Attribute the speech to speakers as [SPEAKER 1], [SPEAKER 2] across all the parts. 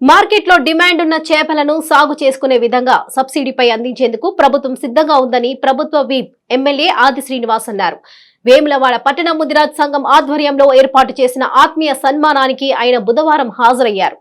[SPEAKER 1] మార్కెట్లో డిమాండ్ ఉన్న చేపలను సాగు చేసుకునే విధంగా సబ్సిడీపై అందించేందుకు ప్రభుత్వం సిద్ధంగా ఉందని ప్రభుత్వ వీప్ ఎమ్మెల్యే ఆది శ్రీనివాస్ అన్నారు. వేములవాడ పట్టణ ముదిరాజ్ సంఘం ఆధ్వర్యంలో ఏర్పాటు చేసిన ఆత్మీయ సన్మానానికి ఆయన బుధవారం హాజరయ్యారు.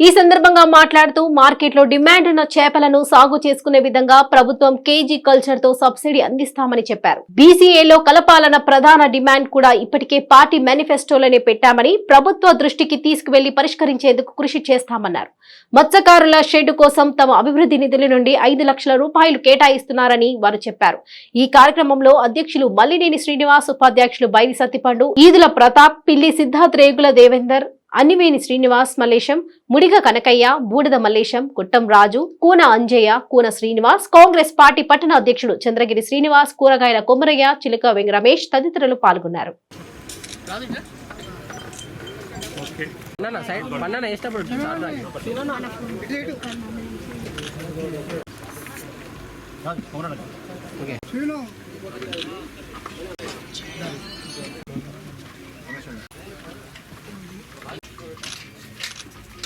[SPEAKER 1] ఈ సందర్భంగా మాట్లాడుతూ మార్కెట్లో డిమాండ్ ఉన్న చేపలను సాగు చేసుకునే విధంగా ప్రభుత్వం కేజీ కల్చర్తో సబ్సిడీ అందిస్తామని చెప్పారు. బీసీఏలో కలపాలన్న ప్రధాన డిమాండ్ కూడా ఇప్పటికే పార్టీ మేనిఫెస్టోలోనే పెట్టామని ప్రభుత్వ దృష్టికి తీసుకువెళ్ళి పరిష్కరించేందుకు కృషి చేస్తామన్నారు. మత్స్యకారుల షెడ్ కోసం తమ అభివృద్ధి నిధుల నుండి ఐదు లక్షల రూపాయలు కేటాయిస్తున్నారని వారు చెప్పారు. ఈ కార్యక్రమంలో అధ్యక్షులు మల్లినేని శ్రీనివాస్ ఉపాధ్యక్షులు బైరి సత్తిపండు ఈదుల ప్రతాప్ పిల్లి సిద్ధార్థ్ రేగుల దేవేందర్ అన్నివేని శ్రీనివాస్ మల్లేశం ముడిగ కనకయ్య బూడిద మల్లేశం కుట్టం రాజు కూన అంజయ్య కూన శ్రీనివాస్ కాంగ్రెస్ పార్టీ పట్టణ అధ్యక్షుడు చంద్రగిరి శ్రీనివాస్ కూరగాయల కొమరయ్య చిలుక వెంగ రమేష్ తదితరులు పాల్గొన్నారు.
[SPEAKER 2] అన్న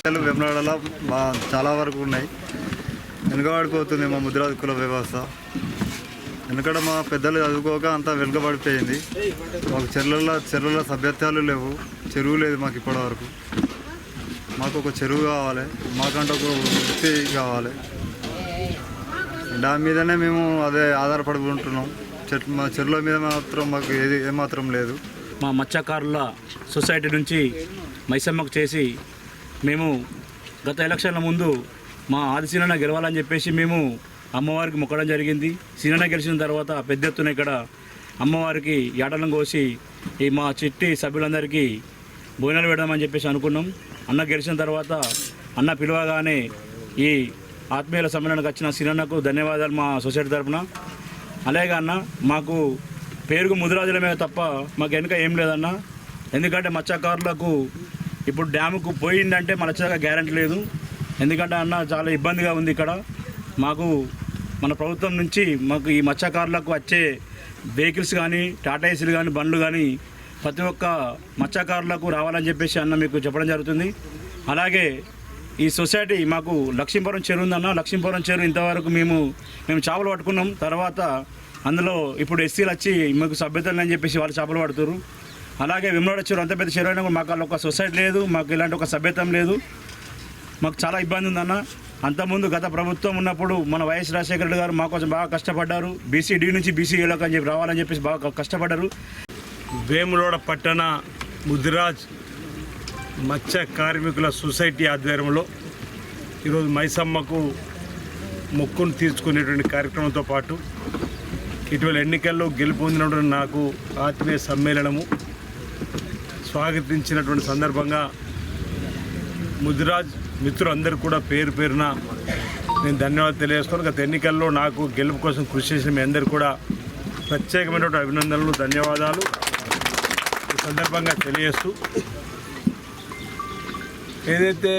[SPEAKER 2] సైడ్ పన్నెండు
[SPEAKER 3] మా చాలా వరకు ఉన్నాయి. వెనుకబడిపోతుంది మా ముద్రాది కుల వ్యవస్థ. ఎందుకంటే మా పెద్దలు చదువుకోక అంతా వెనుకబడిపోయింది. మాకు చెరువుల చెరువుల సభ్యత్వాలు లేవు. చెరువు లేదు మాకు ఇప్పటి వరకు మాకు ఒక చెరువు కావాలి. మాకంటే ఒక వృత్తి కావాలి. దాని మీదనే మేము అదే ఆధారపడి ఉంటున్నాం. చెట్లు మా చెరువుల మీద మాత్రం మాకు ఏది ఏమాత్రం లేదు.
[SPEAKER 4] మా మత్స్యకారుల సొసైటీ నుంచి మైసమ్మకు చేసి మేము గత ఎలక్షన్ల ముందు మా ఆది సీనన్న గెలవాలని చెప్పేసి మేము అమ్మవారికి మొక్కడం జరిగింది. సీనన్న గెలిచిన తర్వాత పెద్ద ఎత్తున ఇక్కడ అమ్మవారికి ఏటలను కోసి ఈ మా చిట్టి సభ్యులందరికీ భోజనాలు పెడదామని చెప్పేసి అనుకున్నాం. అన్న గెలిచిన తర్వాత అన్న పిలవగానే ఈ ఆత్మీయుల సమ్మేళనకు వచ్చిన సీనన్నకు ధన్యవాదాలు మా సొసైటీ తరఫున. అలాగే అన్న మాకు పేరుకు ముదిరాజులమే తప్ప మాకు వెనుక ఏం లేదన్న. ఎందుకంటే మత్స్యకారులకు ఇప్పుడు డ్యాముకు పోయిందంటే మన వచ్చేదాకా గ్యారంటీ లేదు. ఎందుకంటే అన్న చాలా ఇబ్బందిగా ఉంది ఇక్కడ. మాకు మన ప్రభుత్వం నుంచి మాకు ఈ మత్స్యకారులకు వచ్చే వెహికల్స్ కానీ టాటా ఏసీలు కానీ బండ్లు కానీ ప్రతి ఒక్క మత్స్యకారులకు రావాలని చెప్పేసి అన్న మీకు చెప్పడం జరుగుతుంది. అలాగే ఈ సొసైటీ మాకు లక్ష్మీపురం చెరువు ఉందన్న లక్ష్మీపురం చెరువు ఇంతవరకు మేము మేము చేపలు పట్టుకున్నాం. తర్వాత అందులో ఇప్పుడు ఎస్సీలు వచ్చి మాకు సభ్యతలు అని చెప్పేసి వాళ్ళు చేపలు పడుతున్నారు అలాగే విమలాడ చెరువు అంత పెద్ద చెరువు అయినా కూడా మాకు అలా ఒక సొసైటీ లేదు మాకు ఇలాంటి ఒక సభ్యతం లేదు. మాకు చాలా ఇబ్బంది ఉందన్న అంతకుముందు గత ప్రభుత్వం ఉన్నప్పుడు మన వైఎస్ రాజశేఖర రెడ్డి గారు మా కోసం బాగా కష్టపడ్డారు. బీసీ డి నుంచి బీసీ ఏలోకి అని చెప్పి రావాలని చెప్పేసి బాగా కష్టపడ్డారు.
[SPEAKER 5] వేములోడ పట్టణ ముదిరాజ్ మత్స్య కార్మికుల సొసైటీ ఆధ్వర్యంలో ఈరోజు మైసమ్మకు మొక్కును తీర్చుకునేటువంటి కార్యక్రమంతో పాటు ఇటీవల ఎన్నికల్లో గెలుపొందినటువంటి నాకు ఆత్మీయ సమ్మేళనము స్వాగతించినటువంటి సందర్భంగా ముదిరాజ్ మిత్రులందరూ కూడా పేరు పేరున నేను ధన్యవాదాలు తెలియజేస్తున్నాను. గత ఎన్నికల్లో నాకు గెలుపు కోసం కృషి చేసిన మీ అందరూ కూడా ప్రత్యేకమైనటువంటి అభినందనలు ధన్యవాదాలు. ఈ సందర్భంగా తెలియజేస్తూ ఏదైతే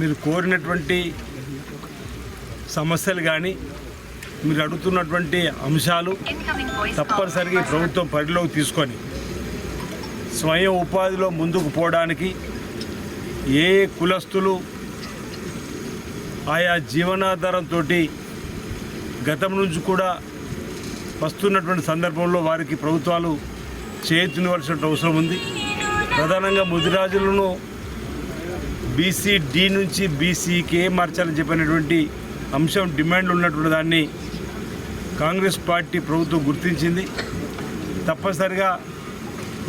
[SPEAKER 5] మీరు కోరినటువంటి సమస్యలు కానీ మీరు అడుగుతున్నటువంటి అంశాలు తప్పనిసరిగా ప్రభుత్వం పరిలోకి తీసుకొని స్వయం ఉపాధిలో ముందుకు పోవడానికి ఏ కులస్తులు ఆయా జీవనాధారంతో గతం నుంచి కూడా వస్తున్నటువంటి సందర్భంలో వారికి ప్రభుత్వాలు చేతునివ్వాల్సిన అవసరం ఉంది. ప్రధానంగా ముదిరాజులను బీసీ డి నుంచి బీసీకే మార్చాలని చెప్పినటువంటి అంశం డిమాండ్ ఉన్నటువంటి దాన్ని కాంగ్రెస్ పార్టీ ప్రభుత్వం గుర్తించింది. తప్పనిసరిగా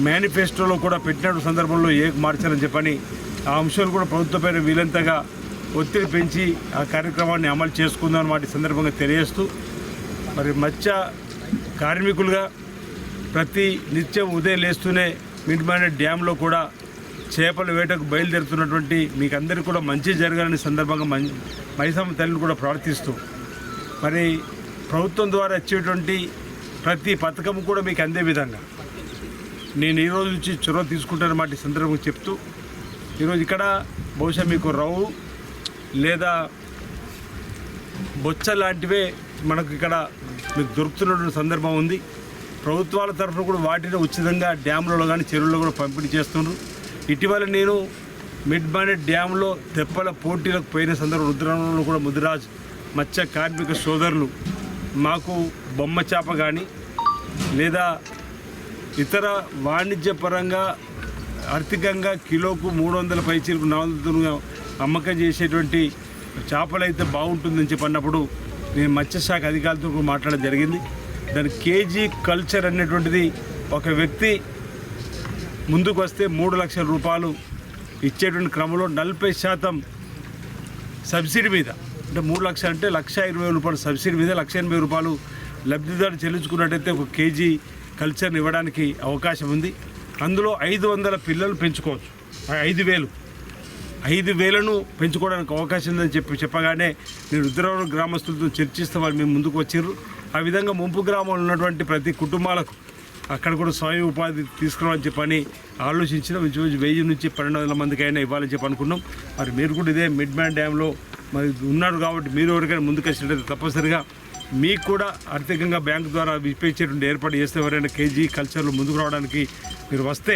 [SPEAKER 5] మేనిఫెస్టోలో కూడా పెట్టిన సందర్భంలో ఏ మార్చారని చెప్పని ఆ అంశాలు కూడా ప్రభుత్వంపైన వీలంతగా ఒత్తిడి పెంచి ఆ కార్యక్రమాన్ని అమలు చేసుకుందాం వాటి సందర్భంగా తెలియజేస్తూ మరి మత్స్య కార్మికులుగా ప్రతి నిత్యం ఉదయం లేస్తూనే మిడ్మైన డ్యాంలో కూడా చేపల వేటకు బయలుదేరుతున్నటువంటి మీకు అందరికీ కూడా మంచి జరగాలని సందర్భంగా మం మైసమ్మ తల్లిని కూడా ప్రార్థిస్తూ మరి ప్రభుత్వం ద్వారా వచ్చేటువంటి ప్రతి పథకం కూడా మీకు అందే విధంగా. నేను ఈ రోజు నుంచి చొరవ తీసుకుంటాను మాట సందర్భంగా చెప్తూ ఈరోజు ఇక్కడ బహుశా మీకు రవ్వు లేదా బొచ్చ లాంటివే మనకు ఇక్కడ మీకు దొరుకుతున్నటువంటి సందర్భం ఉంది. ప్రభుత్వాల తరఫున కూడా వాటిని ఉచితంగా డ్యాములలో కానీ చెరువుల్లో కూడా పంపిణీ చేస్తున్నారు ఇటీవల నేను మిడ్ బానెట్ డ్యాంలో తెప్పల పోటీలకు పోయిన సందర్భం రుద్రంలో కూడా ముదిరాజ్ మత్స్య కార్మిక సోదరులు మాకు బొమ్మ చేప కానీ లేదా ఇతర వాణిజ్యపరంగా ఆర్థికంగా కిలోకు మూడు వందల పైచీలకు నాలుగు అమ్మకం చేసేటువంటి చేపలైతే బాగుంటుందని చెప్పినప్పుడు నేను మత్స్యశాఖ అధికారులతో మాట్లాడడం జరిగింది. దాని కేజీ కల్చర్ అనేటువంటిది ఒక వ్యక్తి ముందుకు వస్తే మూడు లక్షల రూపాయలు ఇచ్చేటువంటి క్రమంలో నలభై శాతం సబ్సిడీ మీద అంటే మూడు లక్షలు అంటే లక్ష ఇరవై రూపాయలు సబ్సిడీ మీద లక్ష ఎనభై రూపాయలు లబ్ధిదారు చెల్లించుకున్నట్టయితే ఒక కేజీ కల్చర్ని ఇవ్వడానికి అవకాశం ఉంది. అందులో ఐదు వందల పిల్లలు పెంచుకోవచ్చు. ఆ ఐదు వేలు. ఐదు వేలను పెంచుకోవడానికి అవకాశం ఉందని చెప్పి చెప్పగానే నేను రుద్రవరం గ్రామస్తులతో చర్చిస్తే వాళ్ళు మేము ముందుకు వచ్చారు ఆ విధంగా ముంపు గ్రామంలో ఉన్నటువంటి ప్రతి కుటుంబాలకు అక్కడ కూడా స్వయం ఉపాధి తీసుకురావాలని చెప్పని ఆలోచించిన. ఇంచుమించు వెయ్యి నుంచి పన్నెండు వందల మందికి అయినా ఇవ్వాలని చెప్పి అనుకున్నాం. మరి మీరు కూడా ఇదే మిడ్ మ్యాన్ డ్యాంలో మరి ఉన్నారు కాబట్టి మీరు ఎవరికైనా ముందుకు వచ్చినట్లయితే తప్పనిసరిగా మీకు కూడా ఆర్థికంగా బ్యాంకు ద్వారా విప్పించేటువంటి ఏర్పాటు చేస్తే ఎవరైనా కేజీ కల్చర్లో ముందుకు రావడానికి మీరు వస్తే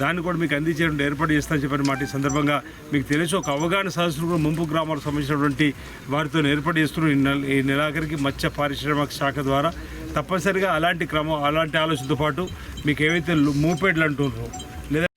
[SPEAKER 5] దాన్ని కూడా మీకు అందించేటువంటి ఏర్పాటు చేస్తానని చెప్పిన మాట ఈ సందర్భంగా మీకు తెలిసి. ఒక అవగాహన సదస్సులు కూడా ముంపు గ్రామాలకు సంబంధించినటువంటి వారితో ఏర్పాటు చేస్తున్న ఈ నెల ఈ నెలాఖరికి మత్స్య పారిశ్రామిక శాఖ ద్వారా తప్పనిసరిగా అలాంటి క్రమం అలాంటి ఆలోచనతో పాటు మీకు ఏవైతే మూపేడ్లు అంటున్నారో లేదా